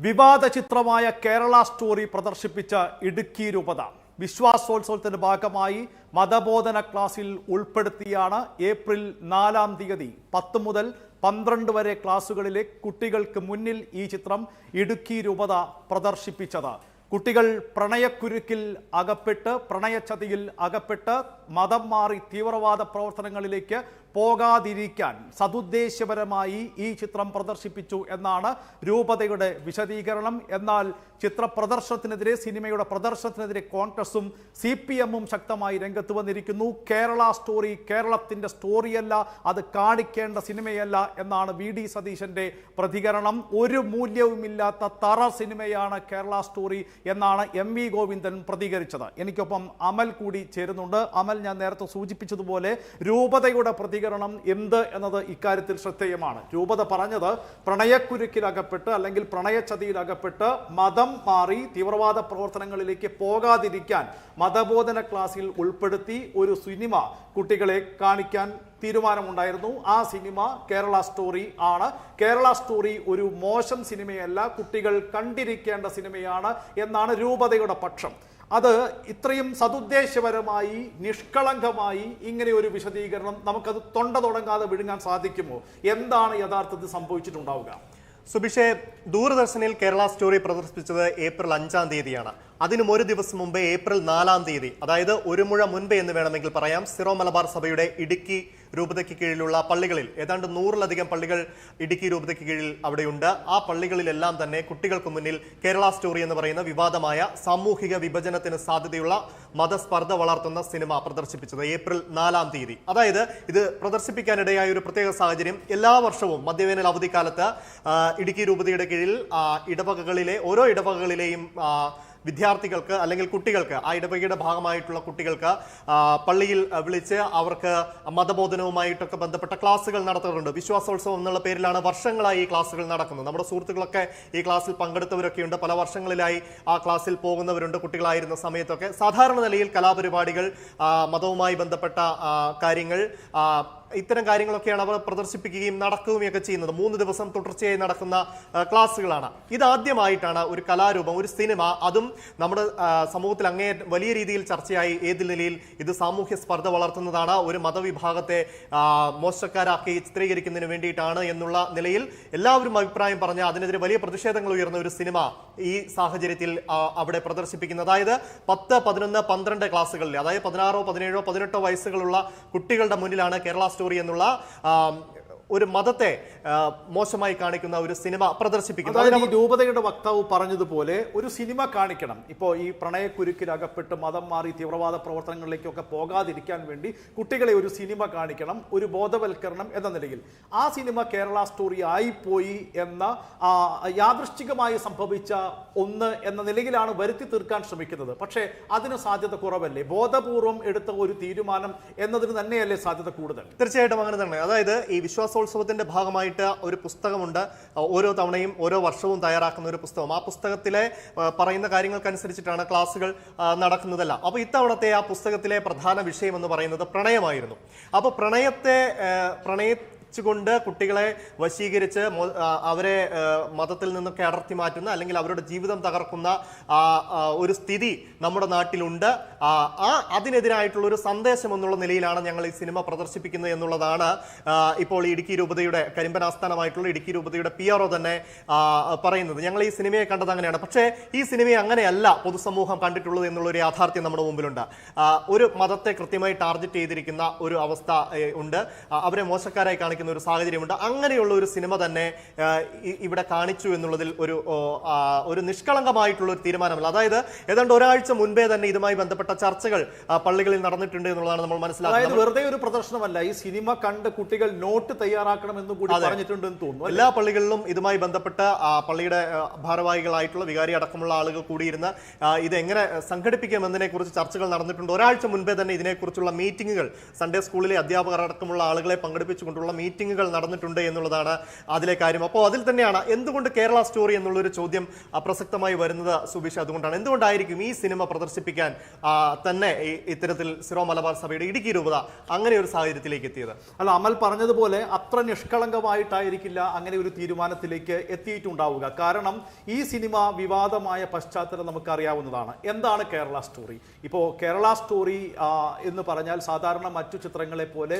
വിവാദ ചിത്രമായ കേരള സ്റ്റോറി പ്രദർശിപ്പിച്ച ഇടുക്കി രൂപത. വിശ്വാസോത്സവത്തിന്റെ ഭാഗമായി മതബോധന ക്ലാസ്സിൽ ഉൾപ്പെടുത്തിയാണ് ഏപ്രിൽ നാലാം തീയതി പത്ത് മുതൽ പന്ത്രണ്ട് വരെ ക്ലാസ്സുകളിലെ കുട്ടികൾക്ക് മുന്നിൽ ഈ ചിത്രം ഇടുക്കി രൂപത പ്രദർശിപ്പിച്ചത്. കുട്ടികൾ പ്രണയക്കുരുക്കിൽ അകപ്പെട്ട് പ്രണയച്ചതിയിൽ അകപ്പെട്ട് മതം മാറി തീവ്രവാദ പ്രവർത്തനങ്ങളിലേക്ക് പോകാതിരിക്കാൻ സതുദ്ദേശപരമായി ഈ ചിത്രം പ്രദർശിപ്പിച്ചു എന്നാണ് രൂപതയുടെ വിശദീകരണം. എന്നാൽ ചിത്ര പ്രദർശനത്തിനെതിരെ സിനിമയുടെ പ്രദർശനത്തിനെതിരെ കോൺഗ്രസും സി പി എമ്മും ശക്തമായി രംഗത്ത് വന്നിരിക്കുന്നു. കേരള സ്റ്റോറി കേരളത്തിന്റെ സ്റ്റോറിയല്ല അത് കാണിക്കേണ്ട സിനിമയല്ല എന്നാണ് വി ഡി സതീശന്റെ പ്രതികരണം. ഒരു മൂല്യവുമില്ലാത്ത തറ സിനിമയാണ് കേരള സ്റ്റോറി എന്നാണ് എം വി ഗോവിന്ദൻ പ്രതികരിച്ചത്. എനിക്കൊപ്പം അമൽ കൂടി ചേരുന്നുണ്ട്. അമൽ ഞാൻ നേരത്തെ സൂചിപ്പിച്ചതുപോലെ രൂപതയുടെ പ്രതികരണം എന്ത് എന്നത് ഇക്കാര്യത്തിൽ ശ്രദ്ധേയമാണ്. രൂപത പറഞ്ഞത് പ്രണയക്കുരുക്കിലകപ്പെട്ട് അല്ലെങ്കിൽ പ്രണയച്ചതിയിലകപ്പെട്ട് മതം മാറി തീവ്രവാദ പ്രവർത്തനങ്ങളിലേക്ക് പോകാതിരിക്കാൻ മതബോധന ക്ലാസ്സിൽ ഉൾപ്പെടുത്തി ഒരു സിനിമ കുട്ടികളെ കാണിക്കാൻ തീരുമാനമുണ്ടായിരുന്നു. ആ സിനിമ കേരള സ്റ്റോറി ആണ്. കേരള സ്റ്റോറി ഒരു മോശം സിനിമയല്ല. കുട്ടികൾ കണ്ടിരിക്കേണ്ട സിനിമയാണ് എന്നാണ് രൂപതയുടെ പക്ഷം. അത് ഇത്രയും സതുദ്ദേശപരമായി നിഷ്കളങ്കമായി ഇങ്ങനെ ഒരു വിശദീകരണം നമുക്കത് തൊണ്ട തുടങ്ങാതെ വിഴുങ്ങാൻ സാധിക്കുമോ? എന്താണ് യഥാർത്ഥത്തിൽ സംഭവിച്ചിട്ടുണ്ടാവുക? സുബിഷെ ദൂരദർശനിൽ കേരള സ്റ്റോറി പ്രദർശിപ്പിച്ചത് ഏപ്രിൽ അഞ്ചാം തീയതിയാണ്. അതിനും ഒരു ദിവസം മുമ്പ് ഏപ്രിൽ നാലാം തീയതി അതായത് ഒരു മുഴ മുൻപ് എന്ന് വേണമെങ്കിൽ പറയാം സിറോ മലബാർ സഭയുടെ ഇടുക്കി രൂപതയ്ക്ക് കീഴിലുള്ള പള്ളികളിൽ ഏതാണ്ട് നൂറിലധികം പള്ളികൾ ഇടുക്കി രൂപതയ്ക്ക് കീഴിൽ അവിടെയുണ്ട്. ആ പള്ളികളിലെല്ലാം തന്നെ കുട്ടികൾക്ക് മുന്നിൽ കേരള സ്റ്റോറി എന്ന് പറയുന്ന വിവാദമായ സാമൂഹിക വിഭജനത്തിന് സാധ്യതയുള്ള മതസ്പർദ്ധ വളർത്തുന്ന സിനിമ പ്രദർശിപ്പിച്ചത് ഏപ്രിൽ നാലാം തീയതി. അതായത് ഇത് പ്രദർശിപ്പിക്കാനിടയായ ഒരു പ്രത്യേക സാഹചര്യം എല്ലാ വർഷവും മധ്യവേനൽ അവധിക്കാലത്ത് ഇടുക്കി രൂപതയുടെ കീഴിൽ ഇടവകകളിലെ ഓരോ ഇടവകകളിലെയും വിദ്യാർത്ഥികൾക്ക് അല്ലെങ്കിൽ കുട്ടികൾക്ക് ആ ഇടവകയുടെ ഭാഗമായിട്ടുള്ള കുട്ടികൾക്ക് പള്ളിയിൽ വിളിച്ച് അവർക്ക് മതബോധനവുമായിട്ടൊക്കെ ബന്ധപ്പെട്ട ക്ലാസ്സുകൾ നടത്താറുണ്ട് വിശ്വാസോത്സവം എന്നുള്ള പേരിലാണ് വർഷങ്ങളായി ഈ ക്ലാസ്സുകൾ നടക്കുന്നത്. നമ്മുടെ സുഹൃത്തുക്കളൊക്കെ ഈ ക്ലാസ്സിൽ പങ്കെടുത്തവരൊക്കെയുണ്ട്. പല വർഷങ്ങളിലായി ആ ക്ലാസ്സിൽ പോകുന്നവരുണ്ട് കുട്ടികളായിരുന്ന സമയത്തൊക്കെ. സാധാരണ നിലയിൽ കലാപരിപാടികൾ മതവുമായി ബന്ധപ്പെട്ട കാര്യങ്ങൾ ഇത്തരം കാര്യങ്ങളൊക്കെയാണ് അവർ പ്രദർശിപ്പിക്കുകയും നടക്കുകയും ചെയ്യുന്നത്. മൂന്ന് ദിവസം തുടർച്ചയായി നടക്കുന്ന ക്ലാസ്സുകളാണ്. ഇതാദ്യമായിട്ടാണ് ഒരു കലാരൂപം ഒരു സിനിമ. അതും നമ്മുടെ സമൂഹത്തിൽ അങ്ങേ വലിയ രീതിയിൽ ചർച്ചയായി. ഏത് നിലയിൽ ഇത് സാമൂഹ്യ സ്പർദ്ധ വളർത്തുന്നതാണ് ഒരു മതവിഭാഗത്തെ മോശക്കാരാക്കി ചിത്രീകരിക്കുന്നതിന് വേണ്ടിയിട്ടാണ് എന്നുള്ള നിലയിൽ എല്ലാവരും അഭിപ്രായം പറഞ്ഞ അതിനെതിരെ വലിയ പ്രതിഷേധങ്ങൾ ഉയർന്ന ഒരു സിനിമ ഈ സാഹചര്യത്തിൽ അവിടെ പ്രദർശിപ്പിക്കുന്നത്. അതായത് പത്ത് പതിനൊന്ന് പന്ത്രണ്ട് ക്ലാസ്സുകളിൽ അതായത് പതിനാറോ പതിനേഴോ പതിനെട്ടോ വയസ്സുകളുള്ള കുട്ടികളുടെ മുന്നിലാണ് കേരള സ്റ്റോറി എന്നുള്ള ഒരു മതത്തെ മോശമായി കാണിക്കുന്ന ഒരു സിനിമ പ്രദർശിപ്പിക്കുന്നത് രൂപതയുടെ വക്താവ് പറഞ്ഞതുപോലെ ഒരു സിനിമ കാണിക്കണം. ഇപ്പോൾ ഈ പ്രണയക്കുരുക്കിലകപ്പെട്ട് മതം മാറി തീവ്രവാദ പ്രവർത്തനങ്ങളിലേക്കൊക്കെ പോകാതിരിക്കാൻ വേണ്ടി കുട്ടികളെ ഒരു സിനിമ കാണിക്കണം ഒരു ബോധവൽക്കരണം എന്ന നിലയിൽ. ആ സിനിമ കേരള സ്റ്റോറി ആയിപ്പോയി എന്ന യാദൃശ്ചികമായി സംഭവിച്ച ഒന്ന് എന്ന നിലയിലാണ് വരുത്തി തീർക്കാൻ ശ്രമിക്കുന്നത്. പക്ഷേ അതിന് സാധ്യത കുറവല്ലേ? ബോധപൂർവം എടുത്ത ഒരു തീരുമാനം എന്നതിന് തന്നെയല്ലേ സാധ്യത കൂടുതൽ? തീർച്ചയായിട്ടും അങ്ങനെ തന്നെ. അതായത് ഈ വിശ്വാസോത്സവത്തിന്റെ ഭാഗമായിട്ട് ഒരു പുസ്തകമുണ്ട്. ഓരോ തവണയും ഓരോ വർഷവും തയ്യാറാക്കുന്ന ഒരു പുസ്തകം. ആ പുസ്തകത്തിലെ പറയുന്ന കാര്യങ്ങൾക്കനുസരിച്ചിട്ടാണ് ക്ലാസ്സുകൾ നടക്കുന്നതല്ല. അപ്പോൾ ഇത്തവണത്തെ ആ പുസ്തകത്തിലെ പ്രധാന വിഷയം എന്ന് പറയുന്നത് പ്രണയമായിരുന്നു. അപ്പോൾ പ്രണയത്തെ പ്രണയ കൊണ്ട് കുട്ടികളെ വശീകരിച്ച് അവരെ മതത്തിൽ നിന്നൊക്കെ അടർത്തി മാറ്റുന്ന അല്ലെങ്കിൽ അവരുടെ ജീവിതം തകർക്കുന്ന ഒരു സ്ഥിതി നമ്മുടെ നാട്ടിലുണ്ട്. ആ, അതിനെതിരായിട്ടുള്ള ഒരു സന്ദേശം എന്നുള്ള നിലയിലാണ് ഞങ്ങൾ ഈ സിനിമ പ്രദർശിപ്പിക്കുന്നത് എന്നുള്ളതാണ് ഇപ്പോൾ ഇടുക്കി രൂപതയുടെ കരിമ്പൻ ആസ്ഥാനമായിട്ടുള്ള ഇടുക്കി രൂപതയുടെ പി തന്നെ പറയുന്നത്. ഞങ്ങൾ ഈ സിനിമയെ കണ്ടത് അങ്ങനെയാണ്. പക്ഷേ ഈ സിനിമയെ അങ്ങനെയല്ല പൊതുസമൂഹം കണ്ടിട്ടുള്ളത് എന്നുള്ള ഒരു യാഥാർത്ഥ്യം നമ്മുടെ മുമ്പിലുണ്ട്. ഒരു മതത്തെ കൃത്യമായി ടാർഗറ്റ് ചെയ്തിരിക്കുന്ന ഒരു അവസ്ഥ ഉണ്ട്. അവരെ മോശക്കാരായി കാണിക്കുന്ന ഒരു സാഹചര്യമുണ്ട്. അങ്ങനെയുള്ള ഒരു സിനിമ തന്നെ ഇവിടെ കാണിച്ചു എന്നുള്ളതിൽ ഒരു ഒരു നിഷ്കളങ്കമായിട്ടുള്ള ഒരു തീരുമാനമല്ല. അതായത് ഏതാണ്ട് ഒരാഴ്ച മുൻപേ തന്നെ ഇതുമായി ബന്ധപ്പെട്ട ചർച്ചകൾ പള്ളികളിൽ നടന്നിട്ടുണ്ട് എന്നുള്ളതാണ് നമ്മൾ മനസ്സിലാക്കുന്നത്. വെറുതെ ഒരു പ്രദർശനമല്ല ഈ സിനിമ കണ്ട് കുട്ടികൾ നോട്ട് തയ്യാറാക്കണമെന്ന് കൂടി പറഞ്ഞിട്ടുണ്ടെന്ന് തോന്നുന്നു എല്ലാ പള്ളികളിലും ഇതുമായി ബന്ധപ്പെട്ട പള്ളിയുടെ ഭാരവാഹികളായിട്ടുള്ള വികാരി അടക്കമുള്ള ആളുകൾ കൂടിയിരുന്ന് ഇത് എങ്ങനെ സംഘടിപ്പിക്കുമെന്നതിനെ കുറിച്ച് ചർച്ചകൾ നടന്നിട്ടുണ്ട്. ഒരാഴ്ച മുൻപേ തന്നെ ഇതിനെക്കുറിച്ചുള്ള മീറ്റിംഗുകൾ സൺഡേ സ്കൂളിലെ അധ്യാപകർ അടക്കമുള്ള ആളുകളെ പങ്കെടുപ്പിച്ചുകൊണ്ടുള്ള മീറ്റിംഗുകൾ നടന്നിട്ടുണ്ട് എന്നുള്ളതാണ് അതിലെ കാര്യം. അപ്പോൾ അതിൽ തന്നെയാണ് എന്തുകൊണ്ട് കേരള സ്റ്റോറി എന്നുള്ളൊരു ചോദ്യം പ്രസക്തമായി വരുന്നത് സുബീഷ്. അതുകൊണ്ടാണ് എന്തുകൊണ്ടായിരിക്കും ഈ സിനിമ പ്രദർശിപ്പിക്കാൻ തന്നെ ഇത്തരത്തിൽ സിറോ മലബാർ സഭയുടെ ഇടുക്കി രൂപത അങ്ങനെ ഒരു സാഹചര്യത്തിലേക്ക് എത്തിയത്? അല്ല അമൽ പറഞ്ഞതുപോലെ അത്ര നിഷ്കളങ്കമായിട്ടായിരിക്കില്ല അങ്ങനെ ഒരു തീരുമാനത്തിലേക്ക് എത്തിയിട്ടുണ്ടാവുക. കാരണം ഈ സിനിമ വിവാദമായ പശ്ചാത്തലം നമുക്കറിയാവുന്നതാണ്. എന്താണ് കേരള സ്റ്റോറി? ഇപ്പോൾ കേരള സ്റ്റോറി എന്ന് പറഞ്ഞാൽ സാധാരണ മറ്റു ചിത്രങ്ങളെ പോലെ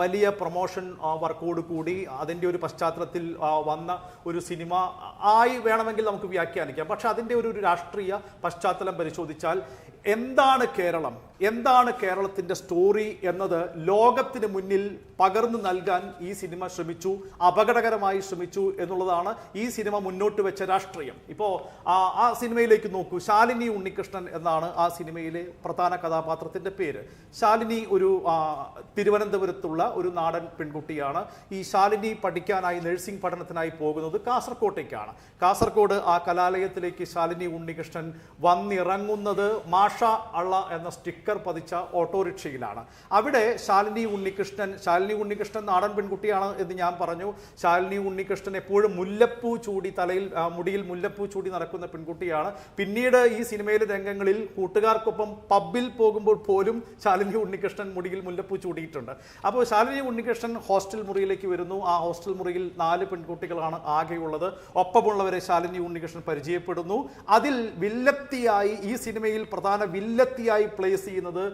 വലിയ പ്രൊമോഷൻ വർക്കോട് കൂടി അതിന്റെ ഒരു പശ്ചാത്തലത്തിൽ വന്ന ഒരു സിനിമ ആയി വേണമെങ്കിൽ നമുക്ക് വ്യാഖ്യാനിക്കാം. പക്ഷെ അതിന്റെ ഒരു രാഷ്ട്രീയ പശ്ചാത്തലം പരിശോധിച്ചാൽ എന്താണ് കേരളം? എന്താണ് കേരളത്തിന്റെ സ്റ്റോറി എന്നത് ലോകത്തിന് മുന്നിൽ പകർന്നു നൽകാൻ ഈ സിനിമ ശ്രമിച്ചു അപകടകരമായി ശ്രമിച്ചു എന്നുള്ളതാണ് ഈ സിനിമ മുന്നോട്ട് വെച്ച രാഷ്ട്രീയം. ഇപ്പോൾ ആ സിനിമയിലേക്ക് നോക്കൂ. ശാലിനി ഉണ്ണികൃഷ്ണൻ എന്നാണ് ആ സിനിമയിലെ പ്രധാന കഥാപാത്രത്തിന്റെ പേര്. ശാലിനി ഒരു തിരുവനന്തപുരത്തുള്ള ഒരു നാടൻ പെൺകുട്ടിയാണ്. ഈ ശാലിനി പഠിക്കാനായി നഴ്സിംഗ് പഠനത്തിനായി പോകുന്നത് കാസർകോട്ടേക്കാണ്. കാസർഗോഡ് ആ കലാലയത്തിലേക്ക് ശാലിനി ഉണ്ണികൃഷ്ണൻ വന്നിറങ്ങുന്നത് മാഷ അള്ള എന്ന സ്റ്റിക്കർ പതിച്ച ഓട്ടോറിക്ഷയിലാണ്. അവിടെ ശാലിനി ഉണ്ണികൃഷ്ണൻ ശാലിനി ഉണ്ണികൃഷ്ണൻ നാടൻ പെൺകുട്ടിയാണ് എന്ന് ഞാൻ പറഞ്ഞു. ശാലിനി ഉണ്ണികൃഷ്ണൻ എപ്പോഴും മുല്ലപ്പൂ ചൂടി തലയിൽ മുടിയിൽ മുല്ലപ്പൂ ചൂടി നടക്കുന്ന പെൺകുട്ടിയാണ്. പിന്നീട് ഈ സിനിമയിലെ രംഗങ്ങളിൽ കൂട്ടുകാർക്കൊപ്പം പബ്ബിൽ പോകുമ്പോൾ പോലും ശാലിനി ഉണ്ണികൃഷ്ണൻ മുടിയിൽ മുല്ലപ്പൂ ചൂടിയിട്ടുണ്ട്. അപ്പോൾ ശാലിനി ഉണ്ണികൃഷ്ണൻ ഹോസ്റ്റൽ മുറിയിലേക്ക് വരുന്നു. ആ ഹോസ്റ്റൽ മുറിയിൽ നാല് പെൺകുട്ടികളാണ് ആകെയുള്ളത്. ഒപ്പമുള്ളവരെ ശാലിനി ഉണ്ണികൃഷ്ണൻ പരിചയപ്പെടുന്നു. അതിൽ വില്ലത്തിയായി ഈ സിനിമയിൽ പ്രധാന വില്ലത്തിയായി പ്ലേസ് ചെയ്യുന്നത്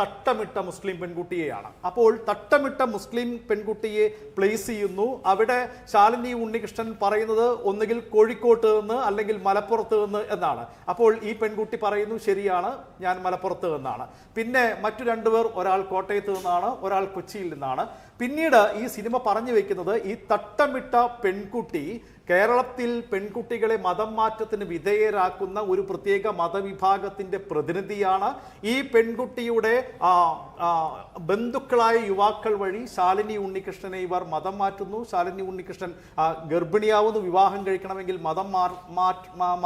തട്ടമിട്ട മുസ്ലിം പെൺകുട്ടിയെയാണ്. അപ്പോൾ തട്ടമിട്ട മുസ്ലിം പെൺകുട്ടിയെ പ്ലേസ് ചെയ്യുന്നു. അവിടെ ശാലിനി ഉണ്ണികൃഷ്ണൻ പറയുന്നത് ഒന്നുകിൽ കോഴിക്കോട്ട് നിന്ന് അല്ലെങ്കിൽ മലപ്പുറത്ത് നിന്ന് എന്നാണ്. അപ്പോൾ ഈ പെൺകുട്ടി പറയുന്നു ശരിയാണ് ഞാൻ മലപ്പുറത്ത് നിന്നാണ്. പിന്നെ മറ്റു രണ്ടുപേർ ഒരാൾ കോട്ടയത്ത് നിന്നാണ് ഒരാൾ കൊച്ചിയിൽ നിന്നാണ്. പിന്നീട് ഈ സിനിമ പറഞ്ഞു വെക്കുന്നത് ഈ തട്ടമിട്ട പെൺകുട്ടി കേരളത്തിൽ പെൺകുട്ടികളെ മതം മാറ്റത്തിന് വിധേയരാക്കുന്ന ഒരു പ്രത്യേക മതവിഭാഗത്തിന്റെ പ്രതിനിധിയാണ് ഈ പെൺകുട്ടിയുടെ ബന്ധുക്കളായ യുവാക്കൾ വഴി ശാലിനി ഉണ്ണികൃഷ്ണനെ ഇവർ മതം മാറ്റുന്നു. ശാലിനി ഉണ്ണികൃഷ്ണൻ ഗർഭിണിയാവുന്നു. വിവാഹം കഴിക്കണമെങ്കിൽ മതം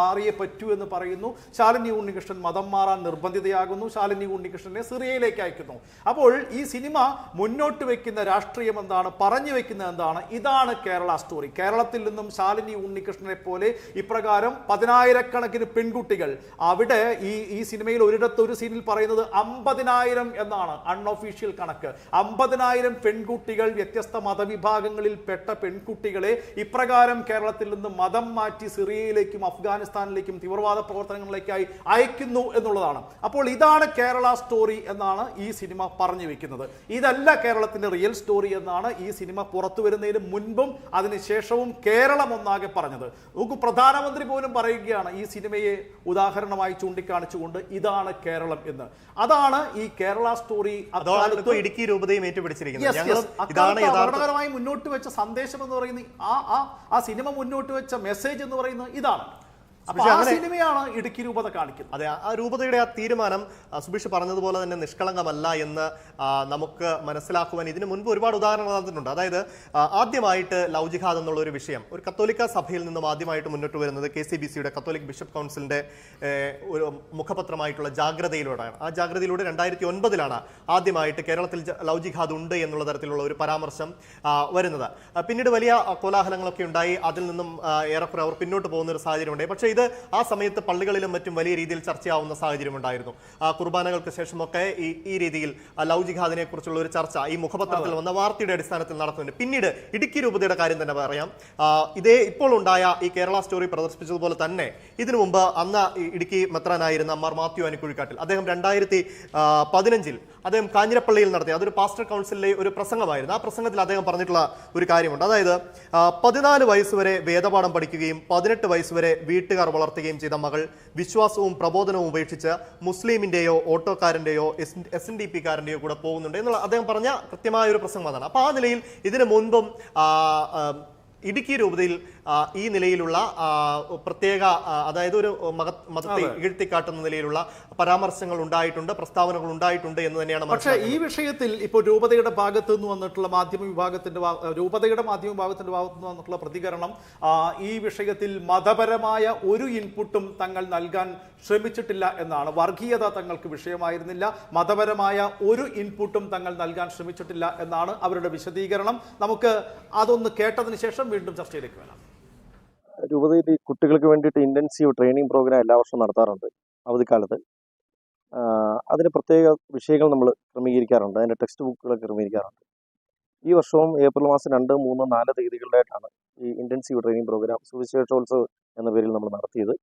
മാറിയേ പറ്റൂ എന്ന് പറയുന്നു. ശാലിനി ഉണ്ണികൃഷ്ണൻ മതം മാറാൻ നിർബന്ധിതയാകുന്നു. ശാലിനി ഉണ്ണികൃഷ്ണനെ സിറിയയിലേക്ക് അയക്കുന്നു. അപ്പോൾ ഈ സിനിമ മുന്നോട്ട് വെക്കുന്ന രാഷ്ട്രീയം എന്താണ്? പറഞ്ഞു വെക്കുന്നത് എന്താണ്? ഇതാണ് കേരള സ്റ്റോറി കേരളത്തിൽ നിന്നും ശാലിനി ഉണ്ണികൃഷ്ണനെ പോലെ ഇപ്രകാരം പതിനായിരക്കണക്കിന് പെൺകുട്ടികൾ. അവിടെ ഈ ഈ സിനിമയിൽ ഒരിടത്ത് ഒരു സീനിൽ പറയുന്നത് അമ്പതിനായിരം എന്നാണ് അൺഒഫീഷ്യൽ കണക്ക്. അമ്പതിനായിരം പെൺകുട്ടികൾ വ്യത്യസ്ത മതവിഭാഗങ്ങളിൽ പെട്ട പെൺകുട്ടികളെ ഇപ്രകാരം കേരളത്തിൽ നിന്ന് മതം മാറ്റി സിറിയയിലേക്കും അഫ്ഗാനിസ്ഥാനിലേക്കും തീവ്രവാദ പ്രവർത്തനങ്ങളിലേക്കായി അയക്കുന്നു എന്നുള്ളതാണ്. അപ്പോൾ ഇതാണ് കേരള സ്റ്റോറി എന്നാണ് ഈ സിനിമ പറഞ്ഞു വെക്കുന്നത്. ഇതല്ല കേരളത്തിന്റെ റിയൽ സ്റ്റോറി എന്നാണ് ഈ സിനിമ പുറത്തു വരുന്നതിന് മുൻപും അതിനുശേഷവും കേരളം ഒന്നാകെ പറഞ്ഞത്. നോക്കൂ പ്രധാനമന്ത്രി പോലും പറയുകയാണ് ഈ സിനിമയെ ഉദാഹരണമായി ചൂണ്ടിക്കാണിച്ചുകൊണ്ട് ഇതാണ് കേരളം എന്ന്. അതാണ് ഈ കേരള സ്റ്റോറി ഇടുക്കി രൂപതയും ഏറ്റുപിടിച്ചിരിക്കുന്നത്. മുന്നോട്ട് വെച്ച സന്ദേശം എന്ന് പറയുന്നത് ആ ആ സിനിമ മുന്നോട്ട് വെച്ച മെസ്സേജ് എന്ന് പറയുന്നത് ഇതാണ്. അപ്പൊ ആ സിനിമയാണ് ഇടുക്കി രൂപത കാണിക്കുന്നത് അതെ ആ രൂപതയുടെ ആ തീരുമാനം സുബിഷ് പറഞ്ഞതുപോലെ തന്നെ നിഷ്കളങ്കമല്ല എന്ന് നമുക്ക് മനസ്സിലാക്കുവാൻ ഇതിനു മുൻപ് ഒരുപാട് ഉദാഹരണങ്ങൾ തന്നിട്ടുണ്ട്. അതായത് ആദ്യമായിട്ട് ലവ് ജിഹാദ് എന്നുള്ള ഒരു വിഷയം. ഒരു കത്തോലിക്ക സഭയിൽ നിന്നും ആദ്യമായിട്ട് മുന്നോട്ട് വരുന്നത് കെ സി ബി സിയുടെ കത്തോലിക് ബിഷപ്പ് കൗൺസിലിന്റെ ഒരു മുഖപത്രമായിട്ടുള്ള ജാഗ്രതയിലൂടെയാണ്. ആ ജാഗ്രതയിലൂടെ രണ്ടായിരത്തി ഒൻപതിലാണ് ആദ്യമായിട്ട് കേരളത്തിൽ ലവ് ജിഹാദ് ഉണ്ട് എന്നുള്ള തരത്തിലുള്ള ഒരു പരാമർശം വരുന്നത്. പിന്നീട് വലിയ കോലാഹലങ്ങളൊക്കെ ഉണ്ടായി. അതിൽ നിന്നും ഏറെക്കുറെ അവർ പിന്നോട്ട് പോകുന്ന ഒരു സാഹചര്യം ഉണ്ടായി പക്ഷേ ഇത് ആ സമയത്ത് പള്ളികളിലും മറ്റും വലിയ രീതിയിൽ ചർച്ചയാവുന്ന സാഹചര്യം ഉണ്ടായിരുന്നു. ആ, കുർബാനകൾക്ക് ശേഷമൊക്കെ ഈ ഈ രീതിയിൽ ലവ് ജിഹാദിനെ കുറിച്ചുള്ള ഒരു ചർച്ച ഈ മുഖപത്രത്തിൽ വന്ന വാർത്തയുടെ അടിസ്ഥാനത്തിൽ നടത്തുന്നുണ്ട്. പിന്നീട് ഇടുക്കി രൂപതയുടെ കാര്യം തന്നെ പറയാം. ഇതേ ഇപ്പോൾ ഉണ്ടായ ഈ കേരള സ്റ്റോറി പ്രദർശിപ്പിച്ചതുപോലെ തന്നെ ഇതിനു മുമ്പ് അന്ന് ഇടുക്കി മെത്രാനായിരുന്ന മാർ മാത്യു അനിക്കുഴിക്കാട്ടിൽ അദ്ദേഹം രണ്ടായിരത്തി പതിനഞ്ചിൽ അദ്ദേഹം കാഞ്ഞിരപ്പള്ളിയിൽ നടത്തിയ അതൊരു പാസ്റ്റർ കൗൺസിലിലെ ഒരു പ്രസംഗമായിരുന്നു. ആ പ്രസംഗത്തിൽ അദ്ദേഹം പറഞ്ഞിട്ടുള്ള ഒരു കാര്യമുണ്ട്. അതായത് പതിനാല് വയസ്സ് വരെ വേദപാഠം പഠിക്കുകയും പതിനെട്ട് വയസ്സ് വരെ വീട്ടുകാർ വളർത്തുകയും ചെയ്ത മകൾ വിശ്വാസവും പ്രബോധനവും ഉപേക്ഷിച്ച് മുസ്ലിമിന്റെയോ ഓട്ടോക്കാരന്റെയോ എസ് എൻ ഡി പി കാരന്റെയോ കൂടെ പോകുന്നുണ്ട് എന്നുള്ള അദ്ദേഹം പറഞ്ഞ കൃത്യമായ ഒരു പ്രസംഗം അതാണ് അപ്പൊ ആ നിലയിൽ ഇതിനു മുൻപും ഇടുക്കി രൂപതയിൽ ഈ നിലയിലുള്ള പ്രത്യേക അതായത് ഒരു മത- മതത്തെ ഇഴ്ത്തിക്കാട്ടുന്ന നിലയിലുള്ള പരാമർശങ്ങൾ ഉണ്ടായിട്ടുണ്ട് പ്രസ്താവനകൾ ഉണ്ടായിട്ടുണ്ട് എന്ന് തന്നെയാണ് പക്ഷേ ഈ വിഷയത്തിൽ ഇപ്പോൾ രൂപതയുടെ ഭാഗത്തു നിന്ന് വന്നിട്ടുള്ള മാധ്യമ വിഭാഗത്തിന്റെ രൂപതയുടെ മാധ്യമ വിഭാഗത്തിന്റെ ഭാഗത്തു നിന്ന് വന്നിട്ടുള്ള പ്രതികരണം ഈ വിഷയത്തിൽ മതപരമായ ഒരു ഇൻപുട്ടും തങ്ങൾ നൽകാൻ ശ്രമിച്ചിട്ടില്ല എന്നാണ്. വർഗീയത തങ്ങൾക്ക് വിഷയമായിരുന്നില്ല. മതപരമായ ഒരു ഇൻപുട്ടും തങ്ങൾ നൽകാൻ ശ്രമിച്ചിട്ടില്ല എന്നാണ് അവരുടെ വിശദീകരണം. നമുക്ക് അതൊന്ന് കേട്ടതിന് ശേഷം വീണ്ടും ചർച്ചയിലേക്ക് വരാം. രൂപതയിൽ കുട്ടികൾക്ക് വേണ്ടിയിട്ട് ഇന്റൻസീവ് ട്രെയിനിങ് പ്രോഗ്രാം എല്ലാ വർഷവും നടത്താറുണ്ട് അവധിക്കാലത്ത്. അതിന് പ്രത്യേക വിഷയങ്ങൾ നമ്മൾ ക്രമീകരിക്കാറുണ്ട്. അതിന്റെ ടെക്സ്റ്റ് ബുക്കുകളൊക്കെ ക്രമീകരിക്കാറുണ്ട്. ഈ വർഷവും ഏപ്രിൽ മാസം രണ്ട് മൂന്ന് നാല് തീയതികളിലായിട്ടാണ് ഈ ഇന്റൻസീവ് ട്രെയിനിങ് പ്രോഗ്രാം സുവിശേഷോത്സവ് എന്ന പേരിൽ നമ്മൾ നടത്തിയത്.